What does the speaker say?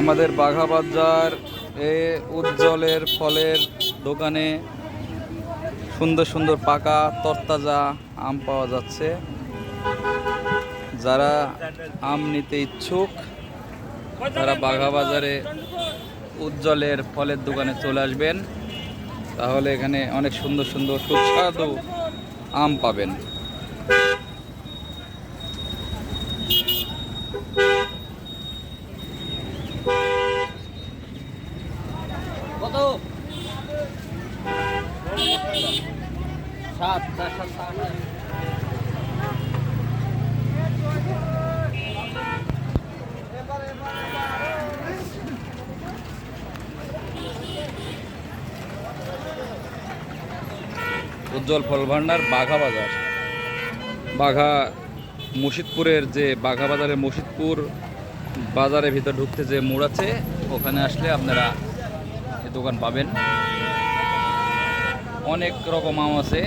আমাদের বাঘা বাজার এ উজ্জ্বলের ফলের দোকানে সুন্দর সুন্দর পাকা তরতাজা আম পাওয়া যাচ্ছে। যারা আম নিতে ইচ্ছুক, তারা বাঘা বাজারে উজ্জ্বলের ফলের দোকানে চলে আসবেন। তাহলে এখানে অনেক সুন্দর সুন্দর সুস্বাদু আম পাবেন। কত? সাত চার সাত সাত উজ্জ্বল ফল ভান্ডার বাঘা বাজার। বাঘা মুর্শিদপুরের যে বাঘা বাজারে মুর্শিদপুর বাজারের ভিতর ঢুকতে যে মোড় আছে ওখানে আসলে আপনারা দোকান পাবেন। অনেক রকম আম আছে।